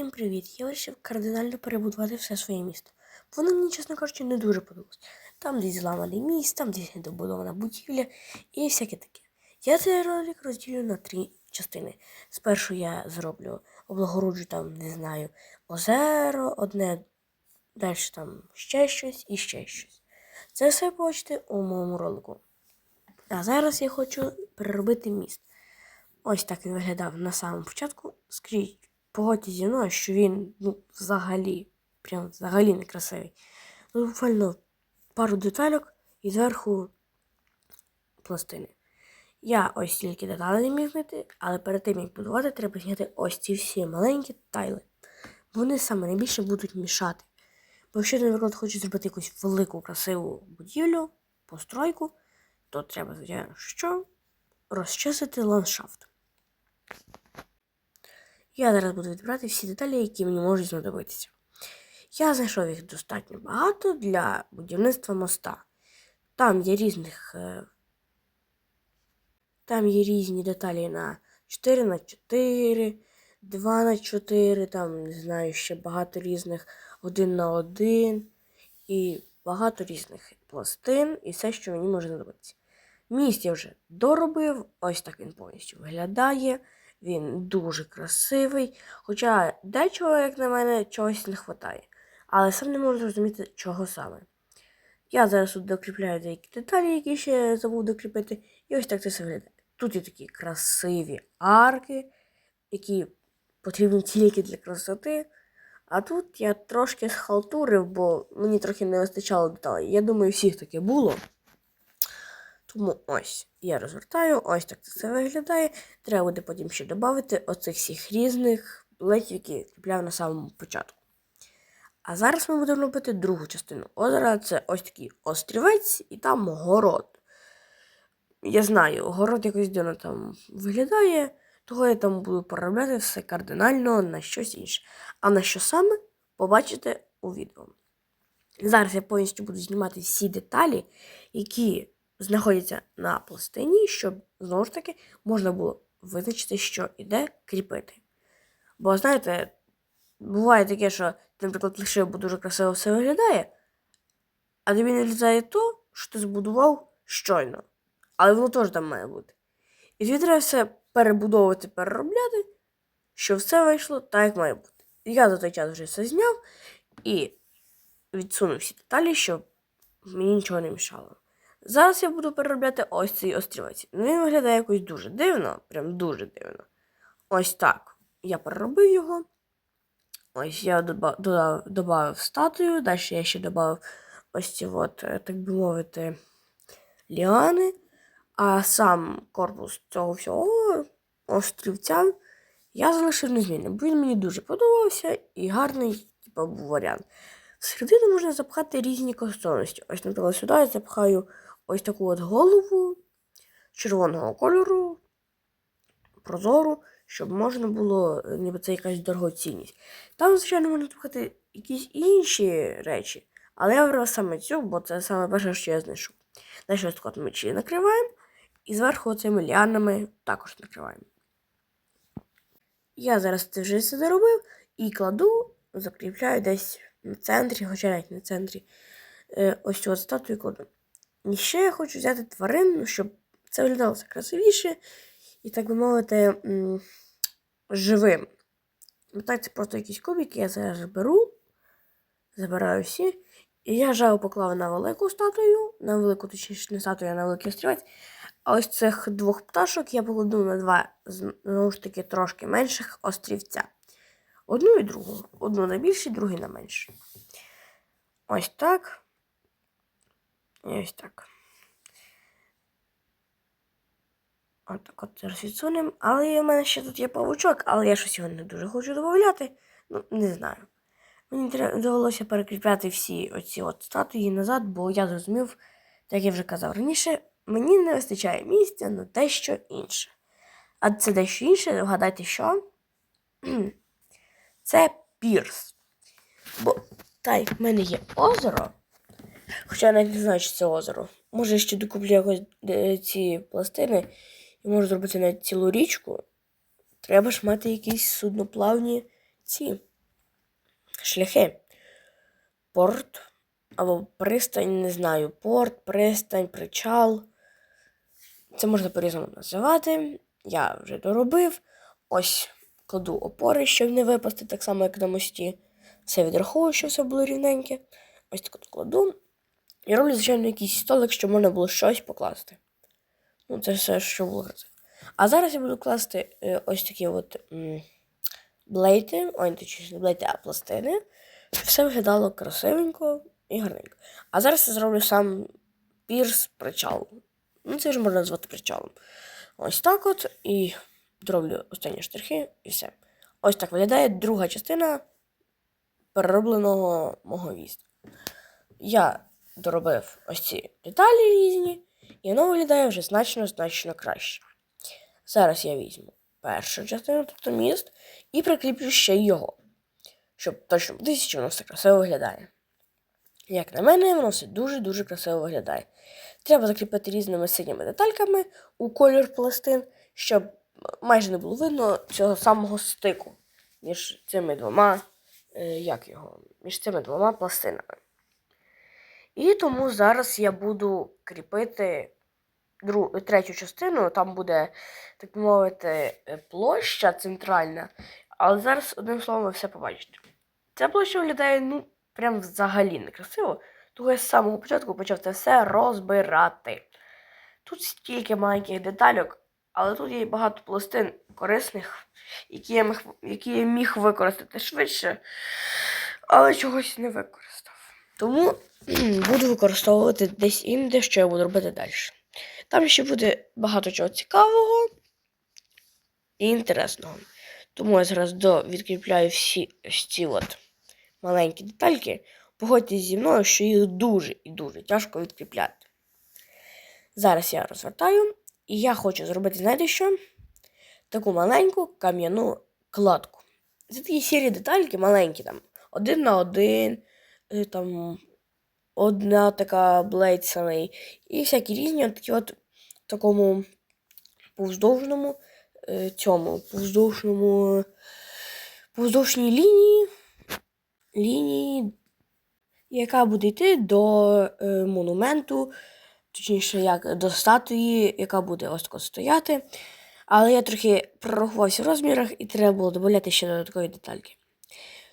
Всім привіт! Я вирішив кардинально перебудувати все своє місто. Воно мені, чесно кажучи, не дуже подобалось. Там десь зламаний міст, там десь недобудована будівля і всяке таке. Я цей ролик розділю на три частини. Спершу я зроблю облагороджу там, не знаю, озеро, одне, далі там ще щось і ще щось. Це все побачите у моєму ролику. А зараз я хочу переробити міст. Ось так він виглядав на самому початку. Скажіть, погодьте зі мною, що він ну, взагалі, прям взагалі не красивий. Ну, буквально пару деталек і зверху пластини. Я ось тільки деталі не міг знайти, але перед тим як будувати, треба зняти ось ці всі маленькі тайли. Вони саме найбільше будуть мішати. Бо якщо наприклад, хочеш зробити якусь велику красиву будівлю, постройку, то треба, звичайно, що розчистити ландшафт. Я зараз буду відбирати всі деталі, які мені можуть знадобитися. Я знайшов їх достатньо багато для будівництва моста. Там є різних. е, Там є різні деталі на 4 на 4 2 на 4 там, не знаю, ще багато різних 1 на 1 і багато різних пластин і все, що мені може знадобитися. Міст я вже доробив, ось так він повністю виглядає. Він дуже красивий. Хоча дечого, як на мене, чогось не вистачає. Але сам не можу зрозуміти, чого саме. Я зараз тут докріпляю деякі деталі, які ще забув докріпити. І ось так це все виглядає. Тут є такі красиві арки, які потрібні тільки для красоти. А тут я трошки схалтурив, бо мені трохи не вистачало деталей. Я думаю, всіх таке було. Тому ось я розвертаю, ось так це виглядає. Треба буде потім ще додати оцих всіх різних ледь, які кріпляв на самому початку. А зараз ми будемо робити другу частину озера. Це ось такий острівець і там город. Я знаю, город якось дивно там виглядає, того я там буду переробляти все кардинально на щось інше. А на що саме побачите у відео. Зараз я повністю буду знімати всі деталі, які знаходяться на пластині, щоб знову ж таки можна було визначити, що іде кріпити. Бо, знаєте, буває таке, що, наприклад, лишив, бо дуже красиво все виглядає, а тобі не влізає то, що ти збудував щойно. Але воно теж там має бути. І тобі треба все перебудовувати, переробляти, щоб все вийшло так, як має бути. Я за той час вже все зняв і відсунув всі деталі, щоб мені нічого не мішало. Зараз я буду переробляти ось цей острівець. Він виглядає якось дуже дивно, прям дуже дивно. Ось так. Я переробив його. Ось я додав, додав статую, далі я ще додав ось ці от, е, так би мовити, ліани. А сам корпус цього всього острівця я залишив незмінним, бо він мені дуже подобався і гарний, типу, був варіант. Всередину можна запхати різні коштовності. Ось, наприклад, сюди я запхаю ось таку от голову червоного кольору, прозору, щоб можна було, е, ніби це якась дорогоцінність. Там, звичайно, можна запхати якісь інші речі, але я вибрав саме цю, бо це саме перше, що я знайшов. Далі ось так от ми чи накриваємо, і зверху цими ліанами також накриваємо. Я зараз це вже все доробив і кладу, закріпляю десь на центрі, хоча навіть на центрі. Е, ось цю статую кладу. І ще я хочу взяти тварин, щоб це виглядало все красивіше і, так би мовити, живим. Ну так, це просто якісь кубики, я зараз беру, забираю всі. І я жаву поклав на велику статую, на велику, точніше, не статую, а на великий острівець. А ось цих двох пташок я покладу на два, знову ж таки, трошки менших острівця. Одну і другу. Одну на більший, другий на менший. Ось так. І ось так. Отак от зараз відсунемо. Але в мене ще тут є павучок, але я щось його не дуже хочу додати. Ну, не знаю. Мені довелося перекріпляти всі оці от статуї назад, бо я зрозумів, як я вже казав раніше, мені не вистачає місця на дещо інше. А це дещо інше, вгадайте, що? Це пірс. Бо так, в мене є озеро. Хоча я навіть не знаю, чи це озеро. Може, ще докуплю якось е, ці пластини і можу зробити навіть цілу річку. Треба ж мати якісь судноплавні ці шляхи. Порт або пристань, не знаю, порт, пристань, причал. Це можна по-різному називати. Я вже доробив. Ось кладу опори, щоб не випасти, так само, як на мості. Все відраховую, щоб все було рівненьке. Ось так от кладу. І роблю, звичайно, якийсь столик, щоб можна було щось покласти. Ну, це все, що було. А зараз я буду класти е, ось такі от блейти, ой, точніше, не блейти, а пластини. Щоб все виглядало красивенько і гарненько. А зараз я зроблю сам пірс причал. Ну, це вже можна назвати причалом. Ось так от. І зроблю останні штрихи і все. Ось так виглядає друга частина переробленого мого віза. Я доробив ось ці деталі різні, і воно виглядає вже значно-значно краще. Зараз я візьму першу частину, тобто міст, і прикріплю ще його, щоб точно подивитися, чи воно все красиво виглядає. Як на мене, воно все дуже-дуже красиво виглядає. Треба закріпити різними синіми детальками у колір пластин, щоб майже не було видно цього самого стику між цими двома, е, як його, між цими двома пластинами. І тому зараз я буду кріпити дру, третю частину, там буде, так мовити, е, площа центральна. Але зараз, одним словом, ви все побачите. Ця площа виглядає, ну, прям взагалі некрасиво. Тому я з самого початку почав це все розбирати. Тут стільки маленьких детальок, але тут є багато пластин корисних, які я міг, які я міг використати швидше, але чогось не використав. Тому буду використовувати десь інде, що я буду робити далі. Там ще буде багато чого цікавого і інтересного. Тому я зараз відкріпляю всі ці от маленькі детальки. Погодьтесь зі мною, що їх дуже і дуже тяжко відкріпляти. Зараз я розвертаю, і я хочу зробити, знаєте що? Таку маленьку кам'яну кладку. Це такі сірі детальки маленькі, там, один на один, там, одна така блейд самий. І всякі різні, от такі от такому повздовжному е, цьому, повздовжному, повздовжній лінії, лінії, яка буде йти до е, монументу, точніше, як до статуї, яка буде ось тако стояти. Але я трохи прорахувався в розмірах і треба було додати ще додаткові детальки.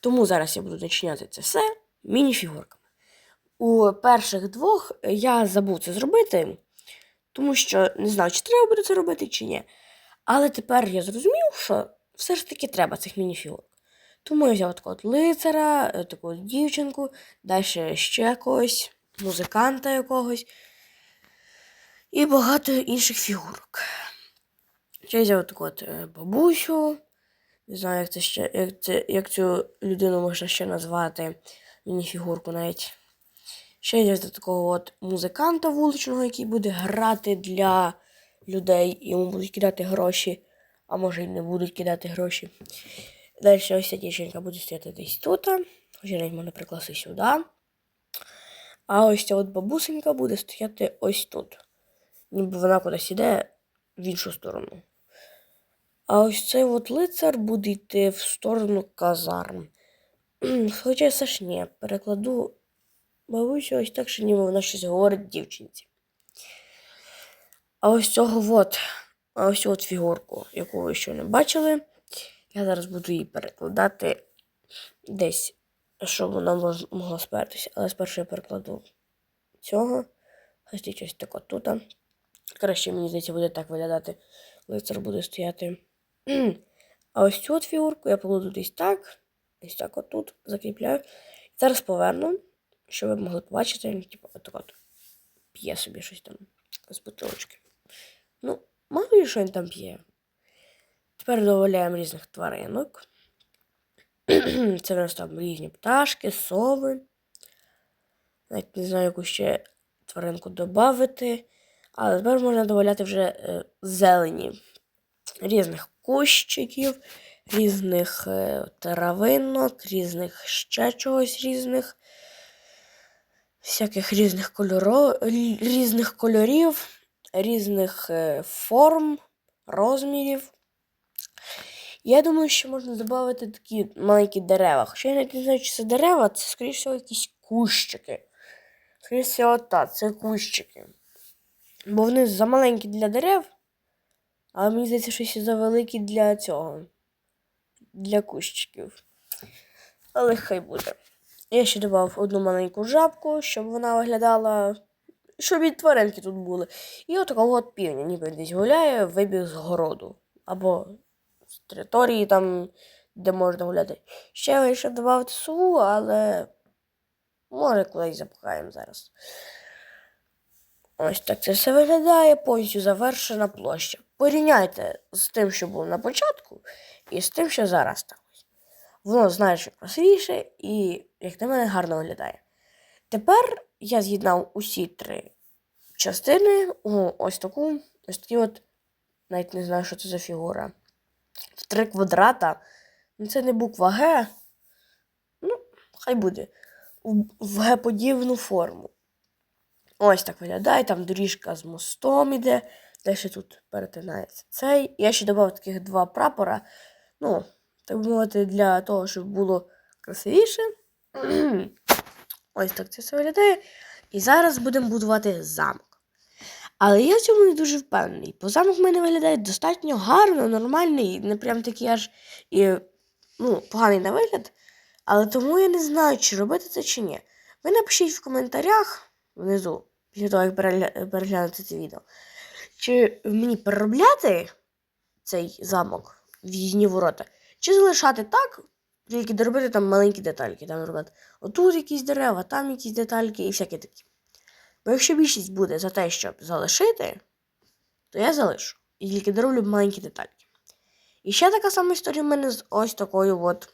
Тому зараз я буду начиняти це все міні-фігурками. У перших двох я забув це зробити, тому що не знаю, чи треба буде це робити, чи ні. Але тепер я зрозумів, що все ж таки треба цих міні-фігурок. Тому я взяв такого лицара, е, таку дівчинку, далі ще когось, музиканта якогось і багато інших фігурок. Ще взяв таку от е, бабусю. Не знаю, як це ще, як, це, як цю людину можна ще назвати, міні-фігурку навіть. Ще я взяв такого от музиканта вуличного, який буде грати для людей, йому будуть кидати гроші, а може й не будуть кидати гроші. Далі ось ця дівчинка буде стояти десь тут. Хоча навіть можна прикласти сюди. А ось ця от бабусенька буде стояти ось тут. Ніби вона кудись іде в іншу сторону. А ось цей от лицар буде йти в сторону казарм. Хоча все ж ні, перекладу бабусю ось так, що ніби вона щось говорить дівчинці. А ось цього от, а ось от фігурку, яку ви ще не бачили, я зараз буду її перекладати десь, щоб вона могла спертися. Але спершу я перекладу цього. Ось тут ось тако тут. Краще, мені здається, буде так виглядати. Лицар буде стояти. А ось цю от фігурку я покладу десь так. Десь так отут закріпляю. Зараз поверну, щоб ви могли побачити, типу, отак от п'є собі щось там з бутилочки. Ну, мало ли що він там п'є. Тепер додаємо різних тваринок. Це в нас там різні пташки, сови. Навіть не знаю, яку ще тваринку додати. Але тепер можна додати вже е, зелені різних кущиків, різних е, травинок, різних ще чогось різних, всяких різних кольоро, різних кольорів, різних е, форм, розмірів. Я думаю, що можна додати такі маленькі дерева. Хоча я навіть не знаю, чи це дерева, це, скоріш всього, якісь кущики. Скоріш всього, так, це кущики. Бо вони замаленькі для дерев, але мені здається, що ще завеликі для цього. Для кущиків. Але хай буде. Я ще додав одну маленьку жабку, щоб вона виглядала. Щоб і тваринки тут були. І отакого от півня, ніби десь гуляє, вибіг з городу. Або з території там, де можна гуляти. Ще вирішив додати сову, але може колись запхаємо зараз. Ось так це все виглядає, повністю завершена площа. Порівняйте з тим, що було на початку, і з тим, що зараз сталося. Воно значно красивіше і, як на мене, гарно виглядає. Тепер я з'єднав усі три частини у ось таку, ось такі от, навіть не знаю, що це за фігура. В три квадрата. Ну, це не буква Г. Ну, хай буде. В, Г-подібну форму. Ось так виглядає, там доріжка з мостом іде, де ще тут перетинається цей. Я ще додав таких два прапора. Ну, так мовити, для того, щоб було красивіше. Ось так це все виглядає. І зараз будемо будувати замок. Але я в цьому не дуже впевнений, бо замок в мене виглядає достатньо гарно, нормальний, не прям такий аж і, ну, поганий на вигляд. Але тому я не знаю, чи робити це чи ні. Ви напишіть в коментарях внизу, після того, як перегля- переглянути це відео, чи мені переробляти цей замок, в'їзні ворота, чи залишати так, тільки доробити там маленькі детальки. Там робити отут якісь дерева, там якісь детальки і всякі такі. Бо якщо більшість буде за те, щоб залишити, то я залишу. І тільки дороблю маленькі детальки. І ще така сама історія в мене з ось такою от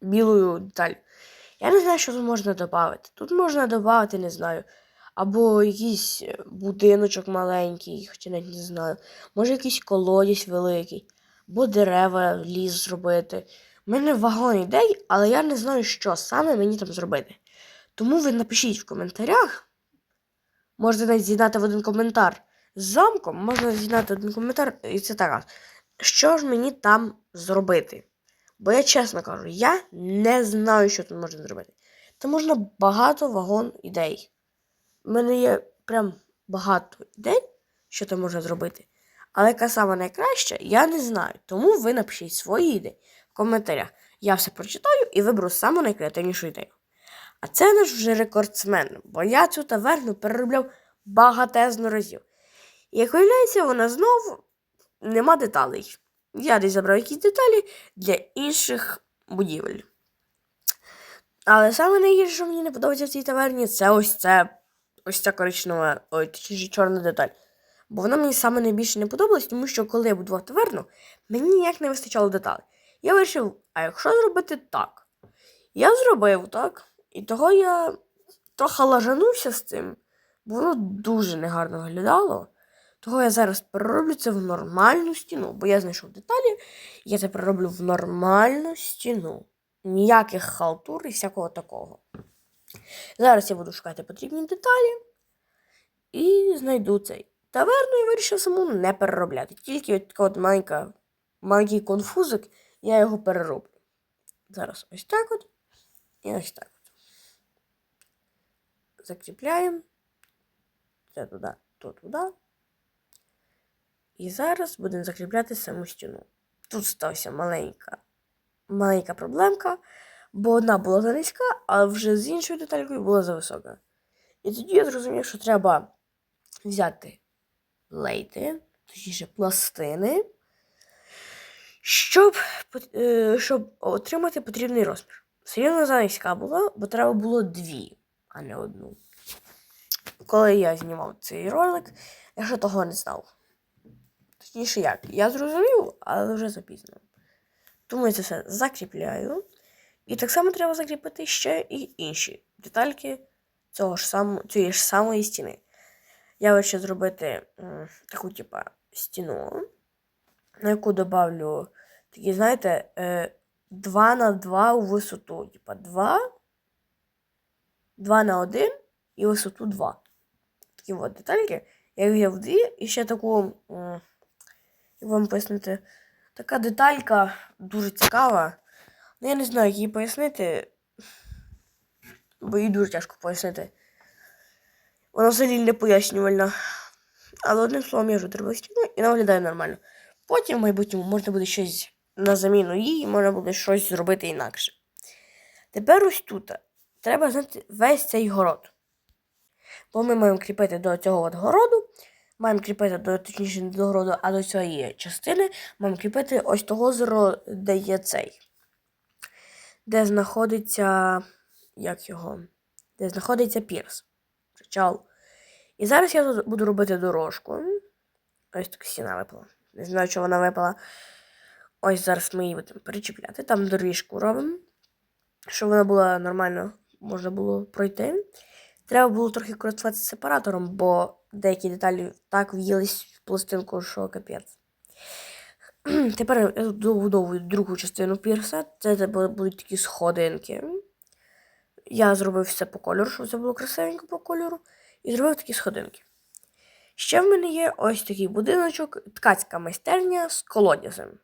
білою деталью. Я не знаю, що тут можна додати. Тут можна додати, не знаю. Або якийсь е, будиночок маленький, хоча навіть не знаю. Може якийсь колодязь великий, або дерева, ліс зробити. У мене вагон ідей, але я не знаю, що саме мені там зробити. Тому ви напишіть в коментарях. Можна навіть з'єднати в один коментар з замком, можна з'єднати один коментар, і це так. Що ж мені там зробити? Бо я чесно кажу, я не знаю, що тут можна зробити. Там можна багато вагон ідей. У мене є прям багато ідей, що там можна зробити. Але яка саме найкраща, я не знаю. Тому ви напишіть свої ідеї в коментарях. Я все прочитаю і виберу саму найкреативнішу ідею. А це наш вже рекордсмен, бо я цю таверну переробляв багатезно разів. І як виявляється, вона знову нема деталей. Я десь забрав якісь деталі для інших будівель. Але саме найгірше, що мені не подобається в цій таверні, це ось це ось ця коричнева, ой, точніше чорна деталь. Бо вона мені саме найбільше не подобалась, тому що коли я будував таверну, мені ніяк не вистачало деталей. Я вирішив, а якщо зробити так? Я зробив так, і того я трохи лажанувся з цим, бо воно дуже негарно виглядало. Того я зараз перероблю це в нормальну стіну, бо я знайшов деталі, я це перероблю в нормальну стіну. Ніяких халтур і всякого такого. Зараз я буду шукати потрібні деталі і знайду цей. Таверну я вирішив саму не переробляти. Тільки от така от маленька, маленький конфузик, я його перероблю. Зараз ось так от і ось так от. Закріпляємо. Це туди, то туди. І зараз будемо закріпляти саму стіну. Тут стався маленька, маленька проблемка, бо одна була занизька, а вже з іншою деталькою була зависока. І тоді я зрозумів, що треба взяти лейти, точніше пластини, щоб, е, щоб отримати потрібний розмір. Серйозно занизька була, бо треба було дві, а не одну. Коли я знімав цей ролик, я ще того не знав. Точніше як, я зрозумів, але вже запізно. Тому я це все закріпляю. І так само треба закріпити ще і інші детальки цього ж самого, цієї ж самої стіни. Я вирішив зробити таку, типа, стіну, на яку добавлю такі, знаєте, е, 2 на 2 у висоту. Типа 2, 2 на 1 і висоту 2. Такі от детальки. Я взяв дві і ще таку, як вам пояснити, така деталька дуже цікава. Ну, я не знаю, як її пояснити. Бо її дуже тяжко пояснити. Вона взагалі не пояснювальна. Але одним словом, я вже зробив стіну і вона виглядає нормально. Потім в майбутньому можна буде щось на заміну їй, можна буде щось зробити інакше. Тепер ось тут треба знати весь цей город. Бо ми маємо кріпити до цього от городу, маємо кріпити до точніше не до городу, а до цієї частини, маємо кріпити ось того озеро, де є цей. Де знаходиться. Як його? Де знаходиться пірс. Причал. І зараз я тут буду робити дорожку. Ось так стіна випала. Не знаю, що вона випала. Ось зараз ми її будемо перечіпляти. Там доріжку робимо. Щоб вона була нормально, можна було пройти. Треба було трохи користуватися сепаратором, бо деякі деталі так в'їлись в пластинку, що капець. Тепер я добудовую другу частину пірса. Це будуть такі сходинки. Я зробив все по кольору, щоб це було красивенько по кольору. І зробив такі сходинки. Ще в мене є ось такий будиночок, ткацька майстерня з колодязем.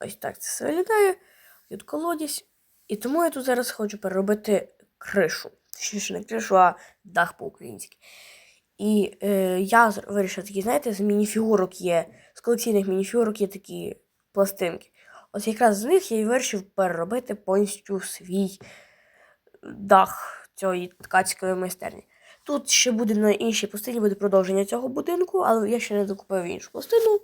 Ось так це все виглядає. Тут колодязь. І тому я тут зараз хочу переробити кришу. Точніше, не кришу, а дах по-українськи. І е, я вирішив такі, знаєте, з мініфігурок є, з колекційних мініфігурок є такі пластинки. Ось якраз з них я і вирішив переробити повністю свій дах цієї ткацької майстерні. Тут ще буде на іншій пластині буде продовження цього будинку, але я ще не докупив іншу пластину,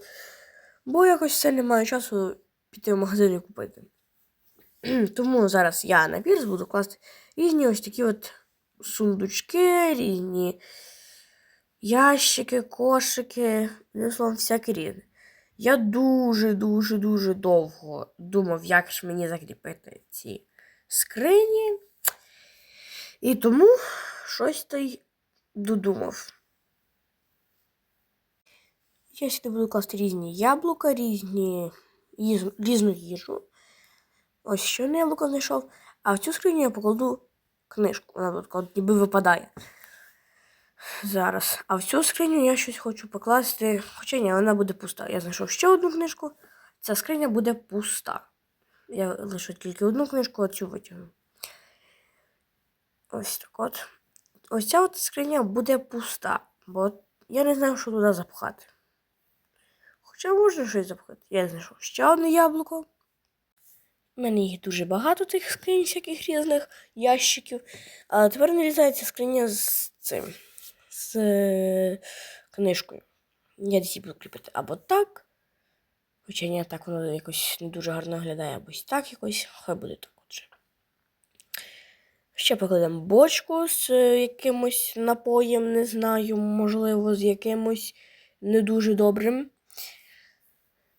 бо якось це немає часу піти в магазин і купити. Тому зараз я на пірс буду класти різні ось такі от сундучки, різні ящики, кошики, словом, всяке різне. Я дуже-дуже дуже довго думав, як ж мені закріпити ці скрині. І тому щось й додумав. Я сюди буду класти різні яблука, різні, різну їжу. Ось ще одне яблуко знайшов. А в цю скриню я покладу книжку. Вона тут ніби випадає. Зараз. А в цю скриню я щось хочу покласти. Хоча ні, вона буде пуста. Я знайшов ще одну книжку. Ця скриня буде пуста. Я лишу тільки одну книжку, а цю витягну. Ось так от. Ось ця от скриня буде пуста, бо я не знаю, що туди запхати. Хоча можна щось запхати. Я знайшов ще одне яблуко. У мене їх дуже багато тих скринь, всяких різних ящиків. А тепер нарізається скриня з цим. З е, книжкою. Я десь буду кріпити або так. Хоча ні, так воно якось не дуже гарно виглядає, або так якось. Хай буде так. Ще покладемо бочку з е, якимось напоєм, не знаю, можливо, з якимось не дуже добрим.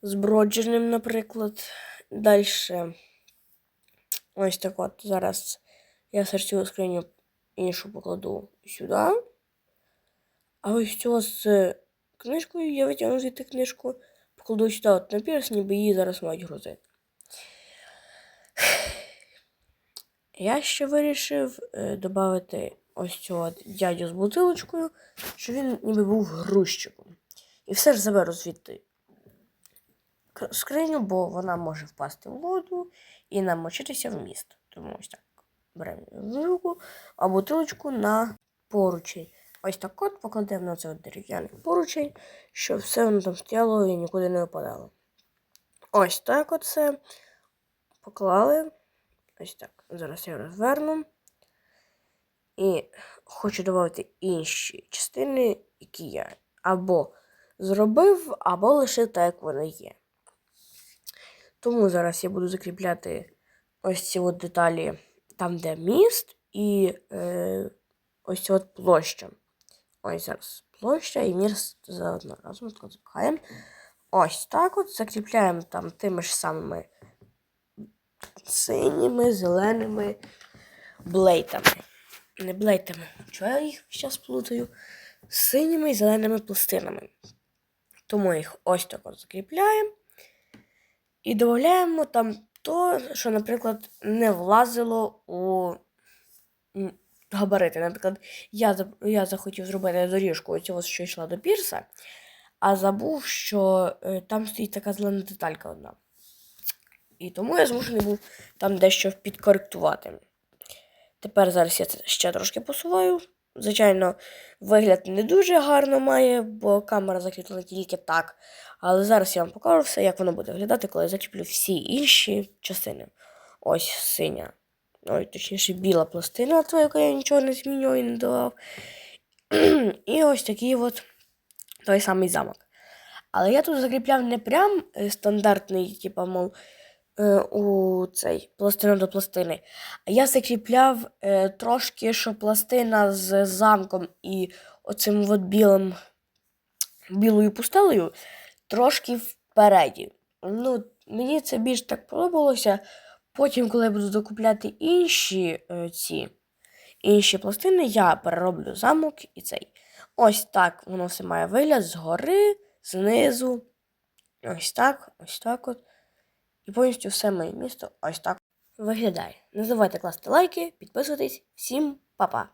Збродженим, наприклад. Далі. Ось так от. Зараз я серцю скриню іншу покладу сюди. А ось цього з книжкою я витягну звідти книжку, покладу сюди от на пірс, ніби її зараз мають грузити. Я ще вирішив е, додати ось цього дядю з бутилочкою, щоб він ніби був грузчиком. І все ж заберу звідти скриню, бо вона може впасти в воду і намочитися в міст. Тому ось так. Беремо в руку, а бутилочку на поручень. Ось так от покладемо на це дерев'яний поручень, щоб все воно там стояло і нікуди не випадало. Ось так оце поклали. Ось так. Зараз я розверну. І хочу додати інші частини, які я або зробив, або лише так, як вони є. Тому зараз я буду закріпляти ось ці от деталі там, де міст, і е, ось ця от площа. Ось зараз площа і міст заодно разом запхаємо. Ось так от закріпляємо там тими ж самими синіми, зеленими блейтами. Не блейтами. Чого я їх зараз плутаю? З Синіми і зеленими пластинами. Тому їх ось так от закріпляємо. І додаємо там то, що, наприклад, не влазило у габарити. Наприклад, я, я захотів зробити доріжку цього, що йшла до пірса, а забув, що е, там стоїть така зелена деталька одна. І тому я змушений був там дещо підкоректувати. Тепер зараз я це ще трошки посуваю. Звичайно, вигляд не дуже гарно має, бо камера закріплена тільки так. Але зараз я вам покажу все, як воно буде виглядати, коли я закріплю всі інші частини. Ось синя. Ой, точніше, біла пластина, то яка я нічого не змінював і не давав. І ось такий от той самий замок. Але я тут закріпляв не прям е, стандартний, типа, мов, е, у цей пластину до пластини. А я закріпляв е, трошки, що пластина з замком і оцим от білим, білою пустелею трошки впереді. Ну, мені це більш так подобалося. Потім, коли я буду докупляти інші е, ці інші пластини, я перероблю замок і цей. Ось так воно все має вигляд згори, знизу. Ось так, ось так от. І повністю все моє місто ось так виглядає. Не забувайте класти лайки, підписуватись. Всім па-па!